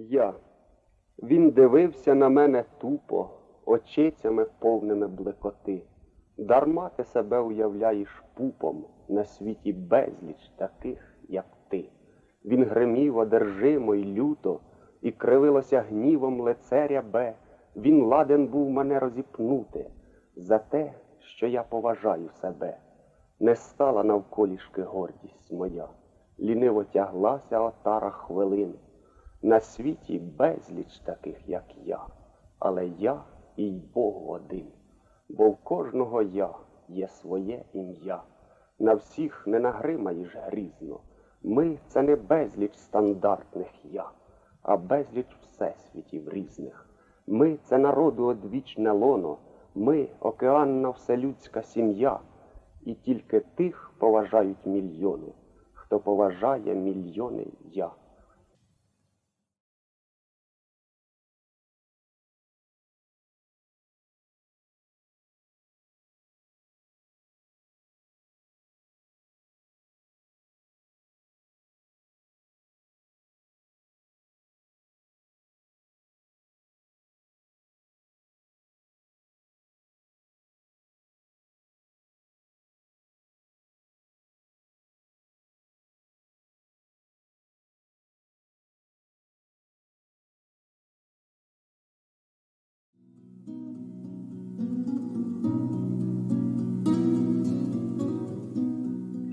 Я. Він дивився на мене тупо, очицями повними блекоти. Дарма ти себе уявляєш пупом на світі безліч таких, як ти. Він гримів одержимо й люто, і кривилося гнівом лице рябе. Він ладен був мене розіпнути за те, що я поважаю себе. Не стала навколішки гордість моя, ліниво тяглася отара хвилин. На світі безліч таких, як я, але я і й Богу один, бо в кожного я є своє ім'я. На всіх не нагримаєш грізно. Ми це не безліч стандартних я, а безліч всесвітів різних. Ми це народу одвічне лоно, ми океанна вселюдська сім'я, і тільки тих поважають мільйони, хто поважає мільйони я.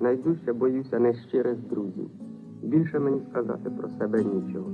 найдужче боюся нещирих друзів. Більше мені сказати про себе нічого.